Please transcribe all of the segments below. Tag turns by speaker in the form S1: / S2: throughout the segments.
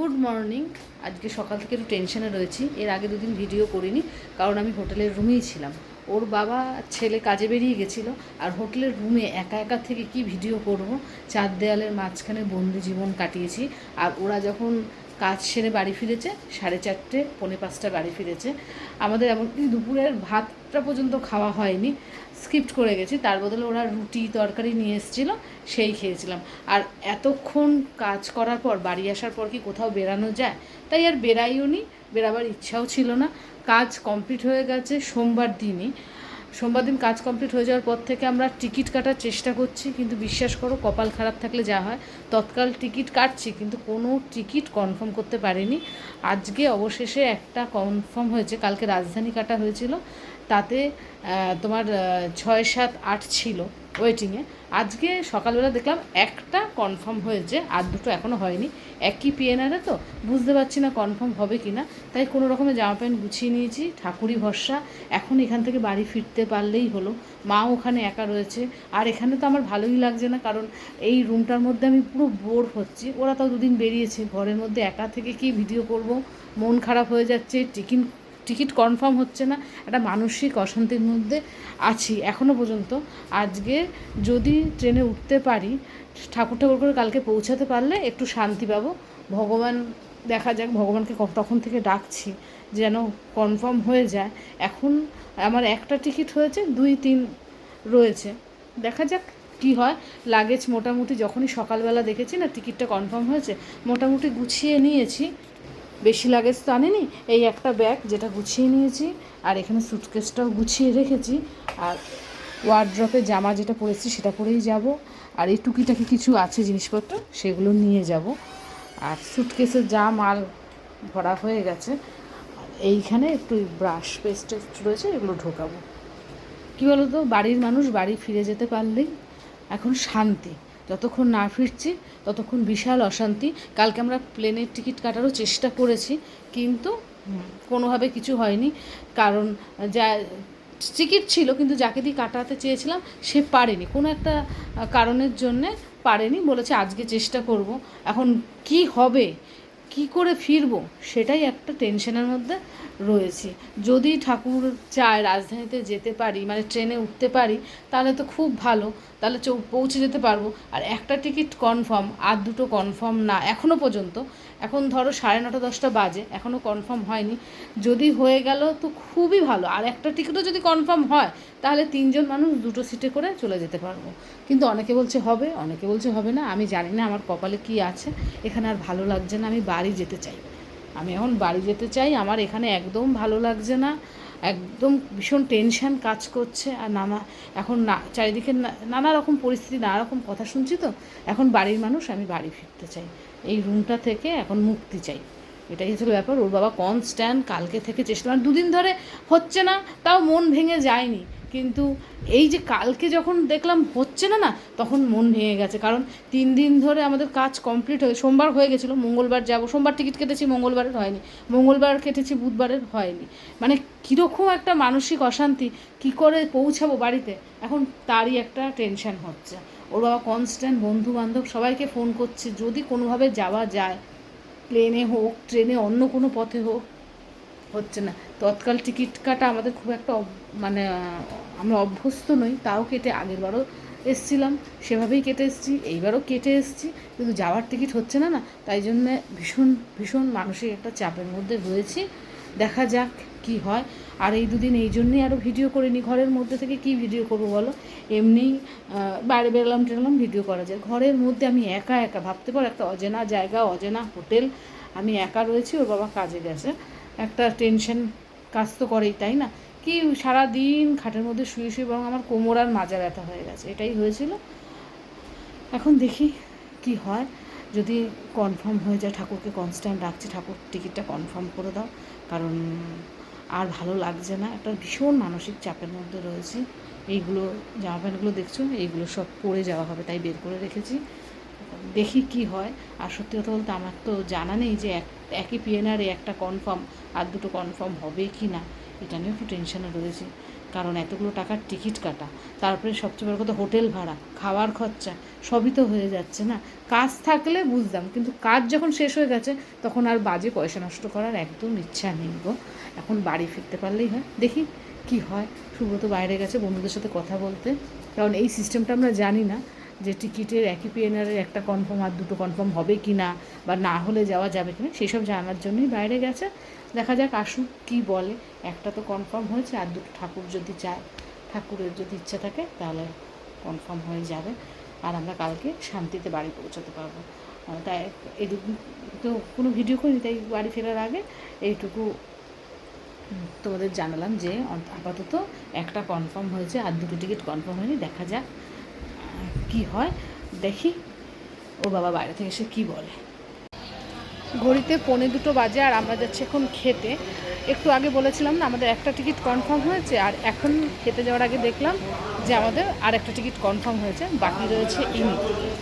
S1: Good morning. আজকে সকাল থেকে একটু টেনশনে রয়েছি। এর আগে দুদিন ভিডিও করিনি, কারণ আমি হোটেলের রুমেই ছিলাম। ওর বাবা, ছেলে কাজে বেরিয়ে গেছিল, আর হোটেলের রুমে একা একা থেকে কি ভিডিও করব? চার দেয়ালের মাঝখানে বন্দি জীবন কাটিয়েছি। আর ওরা যখন কাজ সেরে বাড়ি ফিরেছে, সাড়ে চারটে, পৌনে পাঁচটা বাড়ি ফিরেছে। আমাদের এমনকি দুপুরের ভাতটা পর্যন্ত খাওয়া হয়নি, স্কিপ্ট করে গেছি। তার বদলে ওরা রুটি তরকারি নিয়ে এসেছিল, সেই খেয়েছিলাম। আর এতক্ষণ কাজ করার পর, বাড়ি আসার পর কি কোথাও বেরানো যায়? তাই আর বেরাইও নি বেরাবার ইচ্ছাও ছিল না। কাজ কমপ্লিট হয়ে গেছে সোমবার দিনই। সোমবার দিন কাজ কমপ্লিট হয়ে যাওয়ার পর থেকে আমরা টিকিট কাটার চেষ্টা করছি, কিন্তু বিশ্বাস করো, কপাল খারাপ থাকলে যা হয়। তৎকাল টিকিট কাটছি, কিন্তু কোনো টিকিট কনফার্ম করতে পারিনি। আজকে অবশেষে একটা কনফার্ম হয়েছে, কালকে রাজধানী কাটা হয়েছিল। তাতে তোমার ছয় সাত আট ছিল ওয়েটিংয়ে আজকে সকালবেলা দেখলাম একটা কনফার্ম হয়েছে, আর দুটো এখনও হয়নি। একই পিএনআরে তো? বুঝতে পারছি না কনফার্ম হবে কি না তাই কোনো রকমের জামা প্যান্ট গুছিয়ে নিয়েছি, ঠাকুরই ভরসা। এখন এখান থেকে বাড়ি ফিরতে পারলেই হলো। মা ওখানে একা রয়েছে। আর এখানে তো আমার ভালোই লাগছে না, কারণ এই রুমটার মধ্যে আমি পুরো বোর হচ্ছি। ওরা তো দুদিন বেরিয়েছে। ঘরের মধ্যে একা থেকে কি ভিডিও করব? মন খারাপ হয়ে যাচ্ছে টিকিট টিকিট কনফার্ম হচ্ছে না, একটা মানসিক অশান্তির মধ্যে আছি এখনও পর্যন্ত। আজকে যদি ট্রেনে উঠতে পারি, ঠাকুর ঠাকুর করে কালকে পৌঁছাতে পারলে একটু শান্তি পাবো। ভগবান, দেখা যাক, ভগবানকে তখন থেকে ডাকছি যেন কনফার্ম হয়ে যায়। এখন আমার একটা টিকিট হয়েছে, দুই, তিন রয়েছে। দেখা যাক কি হয়। লাগেজ মোটামুটি যখনই সকালবেলা দেখেছি না টিকিটটা কনফার্ম হয়েছে, মোটামুটি গুছিয়ে নিয়েছি। বেশি লাগেজ তো আনিনি, এই একটা ব্যাগ যেটা গুছিয়ে নিয়েছি আর এখানে সুটকেসটাও গুছিয়ে রেখেছি আর ওয়ার্ড্রপে জামা যেটা পরেছি সেটা পরেই যাব আর এই টুকিটাকি কিছু আছে জিনিসপত্র সেগুলো নিয়ে যাব আর সুটকেসে যা মাল ভরা হয়ে গেছে এইখানে একটু ব্রাশ পেস্ট টেস্ট রয়েছে এগুলো ঢোকাবো। কী বলো তো বাড়ির মানুষ বাড়ি ফিরে যেতে পারলেই এখন শান্তি। যতক্ষণ না ফিরছি, ততক্ষণ বিশাল অশান্তি। কালকে আমরা প্লেনের টিকিট কাটারও চেষ্টা করেছি, কিন্তু কোনোভাবে কিছু হয়নি। কারণ যা টিকিট ছিল, কিন্তু যাকে দিয়ে কাটাতে চেয়েছিলাম, সে পারেনি। কোনো একটা কারণের জন্যে পারেনি বলেছে, আজকে চেষ্টা করব। এখন কি হবে? কি করে ফিরবো? সেটাই একটা টেনশনের মধ্যে রয়েছি। যদি ঠাকুর চায় রাজধানীতে যেতে পারি মানে ট্রেনে উঠতে পারি, তাহলে তো খুব ভালো। তাহলে পৌঁছে যেতে পারব। আর একটা টিকিট কনফার্ম আর দুটো কনফার্ম না এখনও পর্যন্ত। এখন ধরো সাড়ে নটা, দশটা বাজে এখনও কনফার্ম হয়নি। যদি হয়ে গেল তো খুবই ভালো। আর একটা টিকিটও যদি কনফার্ম হয়, তাহলে তিনজন মানুষ দুটো সিটে করে চলে যেতে পারব। কিন্তু অনেকে বলছে হবে, অনেকে বলছে হবে না। আমি জানি না আমার কপালে কি আছে। এখানে আর ভালো লাগছে না, আমি বাড়ি যেতে চাই। আমি এখন বাড়ি যেতে চাই, আমার এখানে একদম ভালো লাগছে না। একদম ভীষণ টেনশান কাজ করছে আর নানা, এখন না, চারিদিকে নানা রকম পরিস্থিতি, নানা রকম কথা শুনছি তো, এখন বাড়ির মানুষ, আমি বাড়ি ফিরতে চাই। এই রুমটা থেকে এখন মুক্তি চাই। এটাই হচ্ছে ব্যাপার, ওর বাবা কনস্ট্যান্ট কালকে থেকে চেষ্টা মানে দুদিন ধরে হচ্ছে না, তাও মন ভেঙে যায়নি। কিন্তু এই যে কালকে যখন দেখলাম হচ্ছে না না, তখন মন ভেঙে গেছে। কারণ তিন দিন ধরে আমাদের কাজ কমপ্লিট হয়ে, সোমবার হয়ে গেছিল, মঙ্গলবার যাব। সোমবার টিকিট কেটেছি, মঙ্গলবারের হয়নি। মঙ্গলবার কেটেছি, বুধবারের হয়নি। মানে কীরকম একটা মানসিক অশান্তি, কি করে পৌঁছাবো বাড়িতে? এখন তারই একটা টেনশন হচ্ছে। ওর বাবা কনস্ট্যান্ট বন্ধু বান্ধব সবাইকে ফোন করছে, যদি কোনোভাবে যাওয়া যায় প্লেনে হোক ট্রেনে অন্য কোনো পথে হোক হচ্ছে না। তৎকাল টিকিট কাটা আমাদের খুব একটা মানে আমরা অভ্যস্ত নই তাও কেটে আগেরবারও এসছিলাম সেভাবেই কেটে এসেছি এইবারও কেটে এসেছি কিন্তু যাওয়ার টিকিট হচ্ছে না না। তাই জন্য ভীষণ ভীষণ মানসিক একটা চাপের মধ্যে রয়েছি। দেখা যাক কি হয়। আর এই দুদিন এই জন্যই আরও ভিডিও করিনি ঘরের মধ্যে থেকে কি ভিডিও করব বলো? এমনিই আহ, বাইরে বেরোলাম টেরলাম ভিডিও করা যায়। ঘরের মধ্যে আমি একা একা ভাবতে পারো একটা অজেনা জায়গা অজেনা হোটেল আমি একা রয়েছি ওর বাবা কাজে গেছে। একটা টেনশন কাজ তো করেই, তাই না? কি সারা দিন খাটের মধ্যে শুয়ে শুয়ে বরং আমার কোমর আর মাজা ব্যথা হয়ে গেছে, এটাই হয়েছিল। এখন দেখি কি হয়। যদি কনফার্ম হয়ে যায় ঠাকুরকে কনস্ট্যান্ট ডাকছি, ঠাকুর টিকিটটা কনফার্ম করে দাও। কারণ আর ভালো লাগছে না, একটা ভীষণ মানসিক চাপের মধ্যে রয়েছি। এইগুলো জামা প্যান্টগুলো দেখছ? এইগুলো সব পরে যাওয়া হবে, তাই বের করে রেখেছি। দেখি কি হয়। আর সত্যি কথা বলতে আমার তো জানা নেই যে এক, একই পিএনআরে একটা কনফার্ম আর দুটো কনফার্ম হবে কি না, এটা নিয়ে একটু টেনশনে রয়েছি। কারণ এতগুলো টাকার টিকিট কাটা, তারপরে সবচেয়ে বড় কথা হোটেল ভাড়া, খাওয়ার খরচা, সবই তো হয়ে যাচ্ছে না। কাজ থাকলে বুঝতাম, কিন্তু কাজ যখন শেষ হয়ে গেছে, তখন আর বাজে পয়সা নষ্ট করার একদম ইচ্ছা নেই গো। এখন বাড়ি ফিরতে পারলেই হয়। দেখি কি হয়। সুব্রত বাইরে গেছে বন্ধুদের সাথে কথা বলতে। কারণ এই সিস্টেমটা আমরা জানি না। যে টিকিটের একই পিএনআরের একটা কনফার্ম আর দুটো কনফার্ম হবে কি না বা না হলে যাওয়া যাবে কি না, সেসব জানার জন্যই বাইরে গেছে। দেখা যাক আসুক কি বলে। একটা তো কনফার্ম হয়েছে, আর দুটো ঠাকুর যদি চায়, ঠাকুরের যদি ইচ্ছা থাকে, তাহলে কনফার্ম হয়ে যাবে। আর আমরা কালকে শান্তিতে বাড়ি পৌঁছাতে পারব। তাই এদিক তো কোনো ভিডিও করিনি, তাই বাড়ি ফেরার আগে এইটুকু তোমাদের জানালাম যে আপাতত একটা কনফার্ম হয়েছে, আর দুটো টিকিট কনফার্ম হয়নি। দেখা যাক কি হয়? দেখি। ও বাবা, বাইরে থেকে এসে কি বলে? ঘড়িতে পৌনে দুটো বাজে আর আমরা যাচ্ছি এখন খেতে। একটু আগে বলেছিলাম না, আমাদের একটা টিকিট কনফার্ম হয়েছে আর এখন খেতে যাওয়ার আগে দেখলাম যে আমাদের আর একটা টিকিট কনফার্ম হয়েছে, বাকি রয়েছে ইনি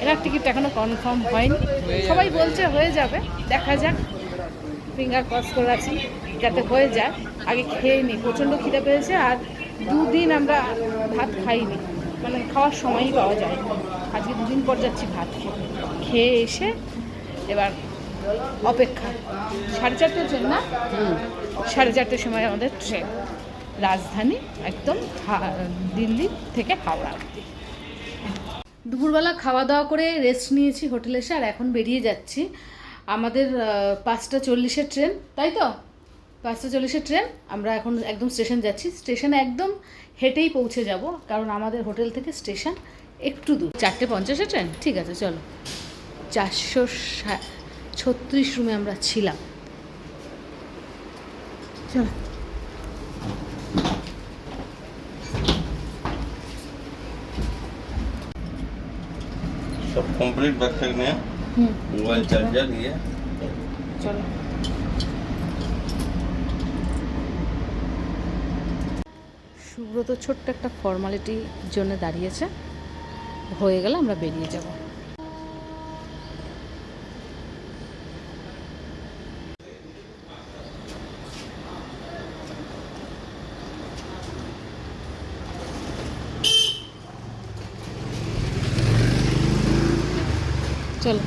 S1: এনার টিকিট এখনও কনফার্ম হয়নি। সবাই বলছে হয়ে যাবে, দেখা যাক। ফিঙ্গার ক্রস করে আছি যাতে হয়ে যায়। আগে খেয়ে নিই প্রচণ্ড খিদে পেয়েছে আর দুদিন আমরা ভাত খাইনি। মানে খাওয়ার সময়ই পাওয়া যায় আজকে দুদিন পর যাচ্ছি ভাত খেয়ে। খেয়ে এসে এবার অপেক্ষা। সাড়ে চারটের ট্রেন না? সাড়ে চারটের সময় আমাদের ট্রেন। রাজধানী একদম দিল্লি থেকে হাওড়া দুপুরবেলা খাওয়া দাওয়া করে রেস্ট নিয়েছি হোটেলে এসে আর এখন বেরিয়ে যাচ্ছি। আমাদের পাঁচটা চল্লিশের ট্রেন তাই তো? পাঁচটা চল্লিশের ট্রেন আমরা এখন একদম স্টেশন যাচ্ছি। স্টেশনে একদম হেঁটেই পৌঁছে যাব কারণ আমাদের হোটেল থেকে স্টেশন একটু দূর। চারটে পঞ্চাশে ট্রেন? ঠিক আছে চলো। চারশো ছত্রিশ রুমে আমরা ছিলাম। চলো।
S2: সব কমপ্লিট ব্যাগ নিয়ে
S1: হুম।
S2: মোবাইল চার্জার নিয়ে।
S1: চলো সুব্রত ছোট্ট একটা ফর্মালিটির জন্য দাঁড়িয়েছে। হয়ে গেলে আমরা বেরিয়ে যাব। চলো।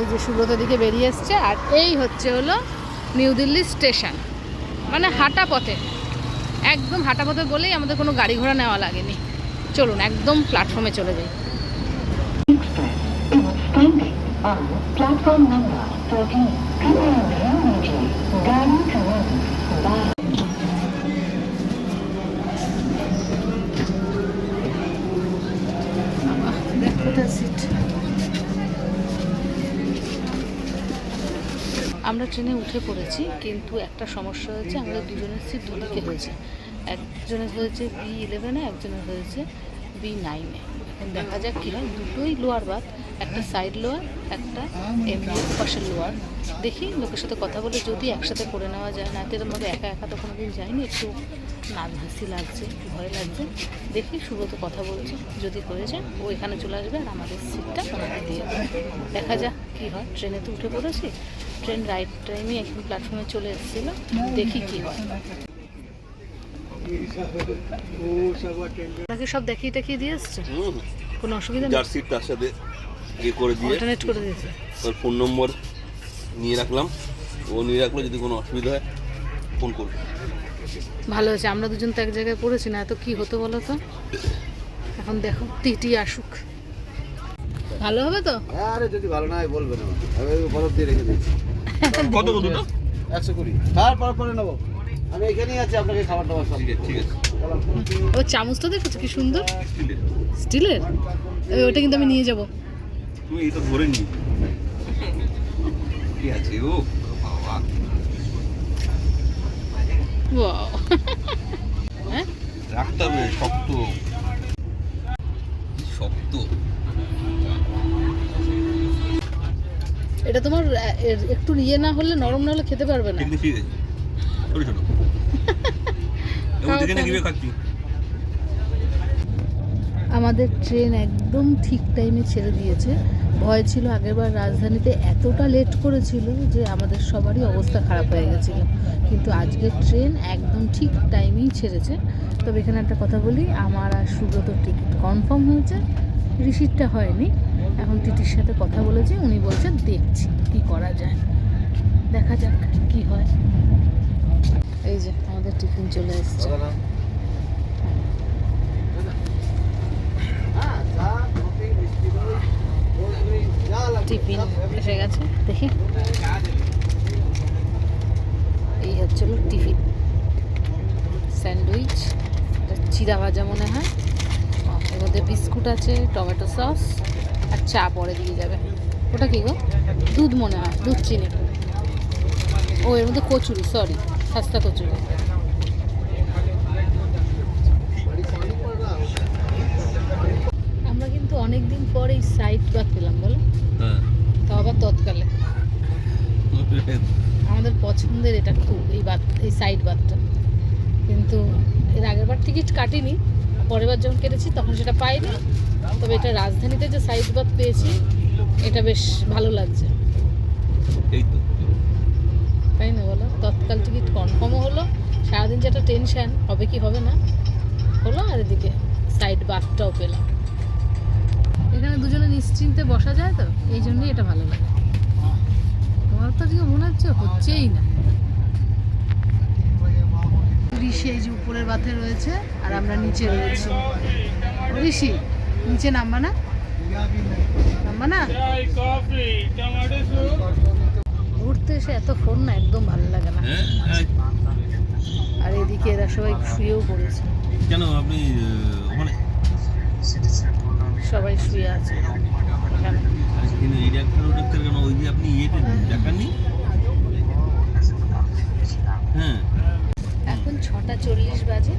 S1: এই যে সুব্রত দিকে বেরিয়ে এসছে, আর এই হচ্ছে হলো নিউ দিল্লি স্টেশন। মানে হাঁটা পথে। একদম হাঁটা পথে বলেই আমাদের কোনো গাড়ি ঘোড়া নেওয়া লাগেনি। চলুন একদম প্ল্যাটফর্মে চলে যাই।
S3: Standing on platform number 13, Kamayuji, Gari commence by
S1: কোথায় সিট আমরা ট্রেনে উঠে পড়েছি কিন্তু একটা সমস্যা হয়েছে আমাদের দুজনের সিট দুদিকে হয়েছে। একজনের হয়েছে বি ইলেভেনে একজনের হয়েছে বি নাইনে এখন দেখা যাক কী হয়। দুটোই লোয়ার বাদ একটা সাইড লোয়ার একটা এমনি পাশের লোয়ার দেখি লোকের সাথে কথা বলে যদি একসাথে করে নেওয়া যায়, না তো মধ্যে একা একা তো কোনো দিন যায়নি, একটু নার্ভাসই লাগছে, ভয় লাগছে। দেখি সুব্রত কথা বলছে, যদি হয়ে যায় ও এখানে চলে আসবে আর আমাদের সিটটা ওনাকে দিয়ে দেখা যাক কী হয়। ট্রেনে তো উঠে পড়েছি। ট্রেন রাইট টাইমে একদম প্ল্যাটফর্মে চলে এসেছিল, দেখি কী হয়। আপনাকে সব দেখিয়ে দেখিয়ে দিয়ে এসছে? কোনো অসুবিধা নেই?
S2: যার সিট তার সাথে ইয়ে করে দিয়ে
S1: অল্টারনেট করে দিয়েছে।
S2: ওর ফোন নম্বর নিয়ে রাখলাম। ও নিয়ে রাখল যদি কোনো অসুবিধা হয় ফোন করবে।
S1: ভালো হয়েছে আমরা দুজন তো এক জায়গায় পড়েছি না এত কি হতো বলো তো? এখন দেখো টিটি আসুক। ভালো হবে তো?
S4: আরে যদি ভালো না হয় বলবেন আমাকে আমি বরফ দিয়ে রেখে দিচ্ছি।
S2: কত কত দুটো?
S4: একশো কুড়ি। তারপর পরে নেব। আমি এখানেই আছি আপনাকে খাবার দাবার সব
S2: ঠিক আছে
S1: ও চামচটা দেখেছ কি সুন্দর।
S2: স্টিলের।
S1: স্টিলের? ওটা কিন্তু আমি নিয়ে যাব।
S2: তুমি এটা ধরে নি কি আছে ও বাবা।
S1: Wow. হ্যাঁ?
S2: রাখতে হবে শক্ত। শক্ত।
S1: এটা তোমার একটু ইয়ে না হলে নরম না হলে খেতে পারবে না।
S2: কিন্তু ছোট ছোট এবং দেখে না কীভাবে খাচ্ছি
S1: আমাদের ট্রেন একদম ঠিক টাইমে ছেড়ে দিয়েছে। ভয় ছিল আগেরবার রাজধানীতে এতটা লেট করেছিল যে আমাদের সবারই অবস্থা খারাপ হয়ে গেছিল। কিন্তু আজকের ট্রেন একদম ঠিক টাইমেই ছেড়েছে। তবে এখানে একটা কথা বলি আমার আর সুব্রতর টিকিট কনফার্ম হয়েছে। রিসিটটা হয়নি। এখন টিটির সাথে কথা বলেছি উনি বলছেন দেখছি কি করা যায়। দেখা যাক কি হয়। এই যে আমাদের টিফিন চলে এসছে। টিফিন এসে গেছে দেখি। এই হচ্ছিল টিফিন। স্যান্ডউইচ চিরা ভাজা মনে হয়। এর মধ্যে বিস্কুট আছে টমেটো সস আর চা পরে দিয়ে যাবে। ওটা কি গো? দুধ মনে হয় দুধ চিনি। ও এর মধ্যে কচুরি সরি সস্তা কচুরি আমরা কিন্তু অনেকদিন পর এই সাইড বাদ পেলাম বলো?
S2: হ্যাঁ।
S1: তাও আবার তৎকালে। আমাদের পছন্দের এটা খুব এই বাদ এই সাইড বাদটা কিন্তু এর আগের বার টিকিট কাটিনি পরের বার যখন কেটেছি তখন সেটা পাইনি। তবে এটা রাজধানীতে যে সাইড বাদ পেয়েছি এটা বেশ ভালো লাগছে।
S2: এই তো।
S1: তাই না বলো? তৎকাল টিকিট কনফার্মও হলো, সারাদিন যেটা টেনশন হবে কি হবে না, হলো আর এদিকে সাইড বাথটাও পেলাম। এখানে দুজনে নিশ্চিন্তে বসা যায় তো, এই জন্যই এটা ভালো লাগে। তোমার তো আজকে মনে হচ্ছে হচ্ছেই না। ঋষি এই যে উপরের বাথে রয়েছে, আর আমরা নিচে রয়েছি। ঋষি, নিচে নামবা না? নামবা না? ঘুরতে এসে এত ফোন না একদম ভালো লাগে না।
S2: হ্যাঁ?
S1: আর এদিকে এরা সবাই শুয়েও পড়েছে।
S2: কেন আপনি ওখানে?
S1: সবাই শুয়ে আছে। এখানে
S2: এই ডাক্তার ওই ডাক্তার কেন ওই যে আপনি ইয়েতে দেখাননি? হ্যাঁ।
S1: এখন ছটা চল্লিশ বাজে।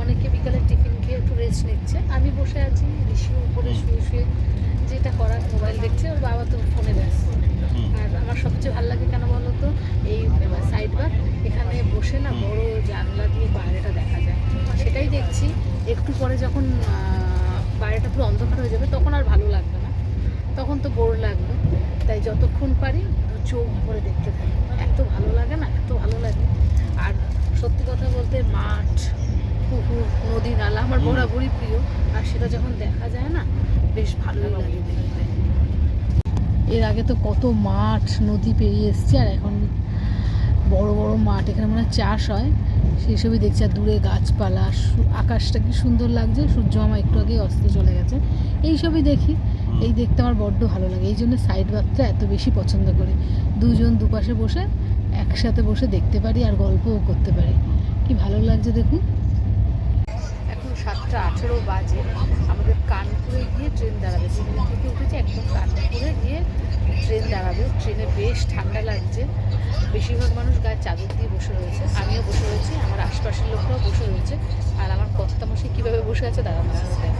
S1: অনেকে বিকালে টিফিন খেয়ে একটু রেস্ট নিচ্ছে। আমি বসে আছি ঋষি উপরে শুয়ে শুয়ে যেটা করার মোবাইল দেখছে ওর বাবা তো ফোনে ব্যস্ত। আর আমার সবচেয়ে ভালো লাগে কেন বলো তো? এই সাইড বার এখানে বসে না বড় জানলা দিয়ে বাইরেটা দেখা যায়। সেটাই দেখছি। একটু পরে যখন বাইরেটা পুরো অন্ধকার হয়ে যাবে তখন আর ভালো লাগবে না। তখন তো বোর লাগবে তাই যতক্ষণ পারি দু চোখ ভরে দেখতে থাকি। এত ভালো লাগে না এত ভালো লাগে। আর সত্যি কথা বলতে মাঠ পুকুর নদী নালা আমার। বরাবরই প্রিয়। আর সেটা যখন দেখা যায় না বেশ ভালোই লাগে দেখতে। এর আগে তো কত মাঠ, নদী পেরিয়ে এসছে, আর এখন বড় বড় মাঠ, এখানে মনে চাষ হয়, সেই সবই দেখছি, আর দূরে গাছপালা আকাশটা কি সুন্দর লাগছে সূর্য আমার একটু আগে অস্ত চলে গেছে, এই সবই দেখি, এই দেখতে আমার বড্ড ভালো লাগে, এই জন্য সাইড বাথটা এত বেশি পছন্দ করি, দুজন দুপাশে বসে, একসাথে বসে দেখতে পারি, আর গল্পও করতে পারি, কি ভালো লাগছে দেখুন। সাতটা আঠেরো বাজে। আমাদের কানপুরে গিয়ে ট্রেন দাঁড়াবে। দিল্লি থেকে উঠেছে একদম কানপুরে গিয়ে ট্রেন দাঁড়াবে। ট্রেনে বেশ ঠান্ডা লাগছে। বেশিরভাগ মানুষ গায়ে চাদর দিয়ে বসে রয়েছে। আমিও বসে রয়েছি, আমার আশপাশের লোকরাও বসে রয়েছে। আর আমার কর্তামশাই কীভাবে বসে আছে দাঁড়ানো দেখায়।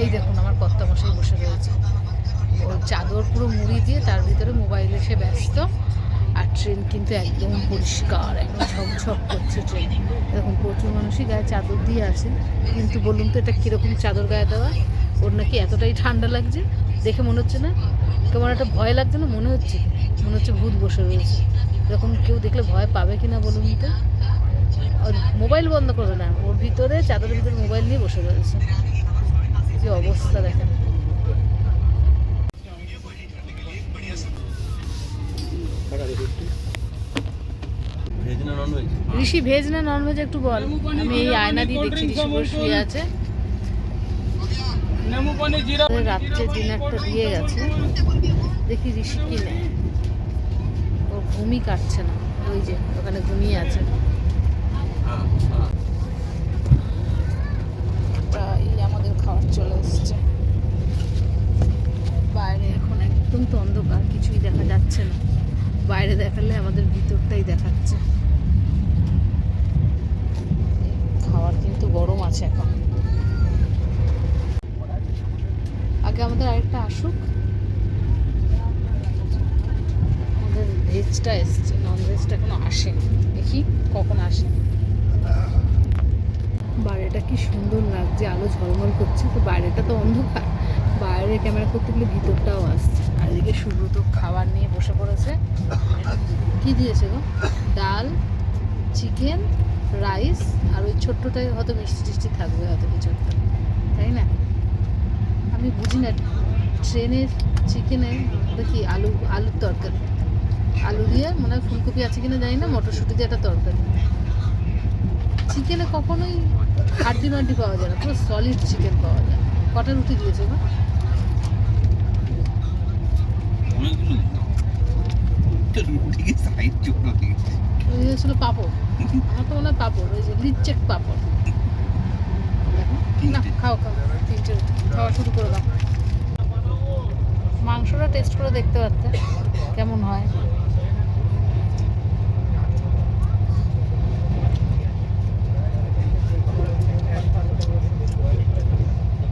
S1: এই দেখুন, আমার কর্তামশাই বসে রয়েছে। ও চাদর পুরো মুড়ি দিয়ে তার ভিতরে মোবাইল এসে ব্যস্ত। ট্রেন কিন্তু একদম পরিষ্কার, একদম ঝকঝক করছে ট্রেন। এরকম প্রচুর মানুষই গায়ে চাদর দিয়ে আসে। কিন্তু বলুন তো এটা কীরকম চাদর গায়ে দেওয়া? ওর নাকি এতটাই ঠান্ডা লাগছে? দেখে মনে হচ্ছে না? কেমন একটা ভয় লাগছে না? মনে হচ্ছে মনে হচ্ছে ভূত বসে রয়েছে। এরকম কেউ দেখলে ভয় পাবে কি না বলুন তো? ওর মোবাইল বন্ধ করবে না। ওর ভিতরে, চাদরের ভিতরে মোবাইল নিয়ে বসে রয়েছে। কি অবস্থা দেখেন
S2: ভেজ না নন ভেজ
S1: ঋষি, ভেজ না নন ভেজ একটু বল? আমি এই আয়না দিয়ে দেখছি, ঋষি বসে শুয়ে আছে। রাত্রে ডিনারটা দিয়ে গেছে। দেখি ঋষি কি নেয়। ও ঘুমই কাটছে না। ওই যে, ওখানে ঘুমিয়ে আছে। এই আমাদের খাবার চলে এসছে। বাইরে এখন একদম তো অন্ধকার, কিছুই দেখা যাচ্ছে না। বাইরে দেখালে আমাদের ভিতরটাই দেখাচ্ছে। খাবার কিন্তু গরম আছে এখন। আগে আমাদের আরেকটা আসুক। আমাদের ভেজটা এসছে নন ভেজটা এখনও আসেনি। দেখি কখন আসে। বাইরেটা কি সুন্দর লাগছে আলো ঝলমল করছে তো বাইরেটা তো অন্ধকার। বাইরে ক্যামেরা করতে গেলে ভিতরটাও আসছে। আর এদিকে সুব্রত খাবার নিয়ে বসে পড়েছে। কি দিয়েছে গো? ডাল, চিকেন, রাইস আর ওই ছোট্টটায় হয়তো মিষ্টি টিষ্টি থাকবে হয়তো কিছু একটা তাই না? আমি বুঝি না, ট্রেনের ওটা কি আলু, আলুর তরকারি? আলু দিয়ে মনে হয় ফুলকপি আছে কিনা জানি না, মটরশুঁটি দিয়ে একটা তরকারি। চিকেনে কখনোই হাড্ডি মাড্ডি পাওয়া যায় না, পুরো সলিড চিকেন পাওয়া যায়। কটা রুটি দিয়েছে গো পাঁপড়। আমার তো মনে হয় পাঁপড় ওই যে পাঁপড়। না খাও খাও। তিনটে খাওয়া শুরু করে দাও। মাংসটা টেস্ট করে দেখতে পারতে কেমন হয়।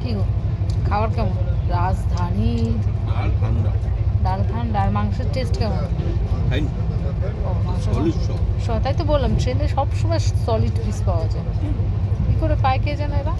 S1: কি গো? খাবার কেমন? রাজধানী?
S2: ডাল ঠান্ডা।
S1: ডাল ঠান্ডা আর মাংসের টেস্ট কেমন? স- তাই তো বললাম ট্রেনে সবসময় সলিড পিস পাওয়া যায়। কী করে পায় কে জানে এরা?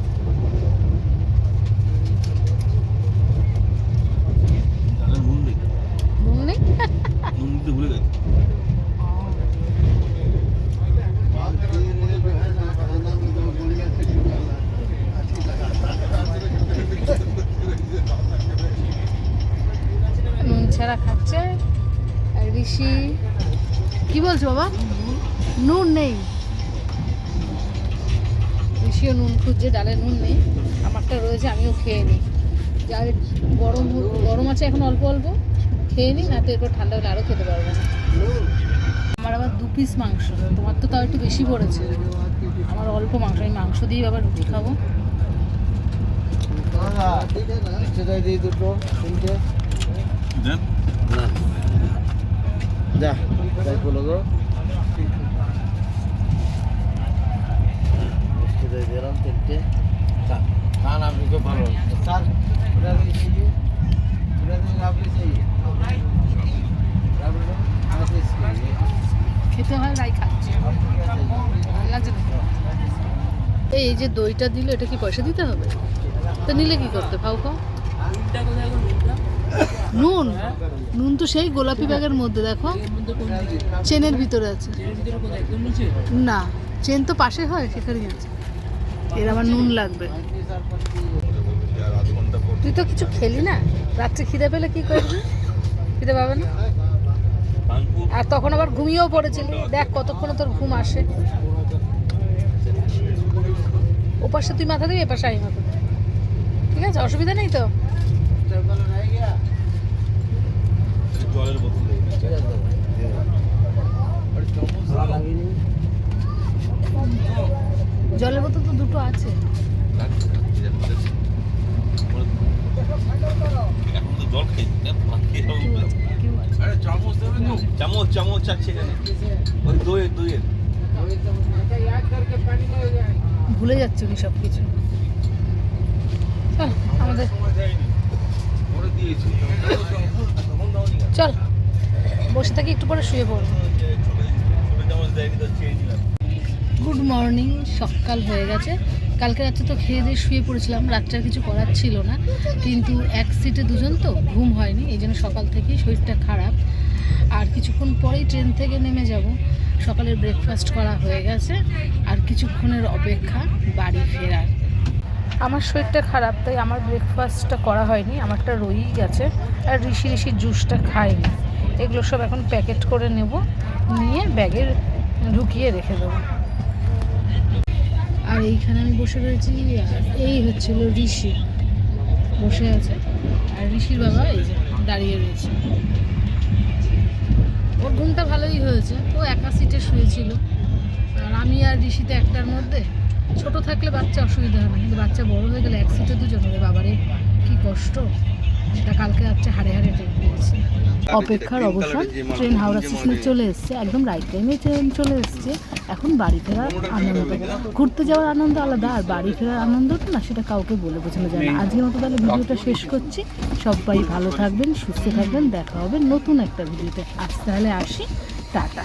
S1: আছে এখন অল্প অল্প খেয়ে নিই না তো এরপর ঠান্ডা হলে আরও খেতে পারব না আমার আবার দু পিস মাংস তোমার তো তাও একটু বেশি পড়েছে আমার অল্প মাংস আমি মাংস দিয়ে আবার রুটি খাব
S4: দুটো তিনটে আপনি খুব ভালো স্যার
S1: খেতে হয় তাই খাচ্ছি। এই যে দইটা দিল এটা কি পয়সা দিতে হবে? তো নিলে কি করতে? খাও খাও। নুন? নুন তো সেই গোলাপি ব্যাগের মধ্যে, দেখো। চেনের ভিতরে আছে। না, চেন তো পাশে হয়, সেখানেই আছে। এর আবার নুন লাগবে
S2: আর আধ ঘণ্টা পর
S1: তুই তো কিছু খেলি না? রাত্রে খিদে পেলে কি করবি? খিদে পাবে না? আর তখন আবার ঘুমিয়েও পড়েছিলি। দেখ কতক্ষণ তোর ঘুম আসে। ওপাশে তুই মাথা দিবি, এপাশে আমি মাথা ঠিক আছে? অসুবিধা নেই তো? ভুলে যাচ্ছে উনি সব কিছু? চল বসে থাকি, একটু পরে শুয়ে পড়ব। গুড মর্নিং সকাল হয়ে গেছে। কালকে রাত্রে তো খেয়ে দিয়ে শুয়ে পড়েছিলাম রাত্রে কিছু করার ছিল না। কিন্তু এক সিটে দুজন তো ঘুম হয়নি, এই জন্য সকাল থেকেই শরীরটা খারাপ। আর কিছুক্ষণ পরেই ট্রেন থেকে নেমে যাব। সকালের ব্রেকফাস্ট করা হয়ে গেছে, আর কিছুক্ষণের অপেক্ষা বাড়ি ফেরার। আমার শরীরটা খারাপ, তাই আমার ব্রেকফাস্টটা করা হয়নি আমারটা রয়েই গেছে আর ঋষি ঋষির জুসটা খাইনি। এগুলো সব এখন প্যাকেট করে নেব, নিয়ে ব্যাগে ঢুকিয়ে রেখে দেবো। আর এইখানে আমি বসে রয়েছি, আর এই হচ্ছিল ঋষি। বসে আছে। আর ঋষির বাবা এই যে দাঁড়িয়ে রয়েছে। ওর ঘুমটা ভালোই হয়েছে। ও একা সিটে শুয়েছিল। আর আমি আর ঋষিতে একটার মধ্যে। ছোট থাকলে বাচ্চা অসুবিধা হয় না। কিন্তু বাচ্চা বড় হয়ে গেলে এক সিটে দুজন ওরে বাবারে, কি কষ্ট। সেটা কালকে রাত্রে হাড়ে হাড়ে টের পেয়েছি অপেক্ষার অবসান ট্রেন হাওড়া স্টেশনে চলে এসছে একদম রাইট টাইমে ট্রেন চলে এসছে। এখন বাড়ি ফেরার আনন্দ ঘুরতে যাওয়ার আনন্দ আলাদা আর বাড়ি ফেরার আনন্দটা না সেটা কাউকে বলে বোঝানো যায় না। আজকের মতো তাহলে ভিডিওটা শেষ করছি। সবাই ভালো থাকবেন সুস্থ থাকবেন দেখা হবে নতুন একটা ভিডিওতে। আজ তাহলে আসি টাটা।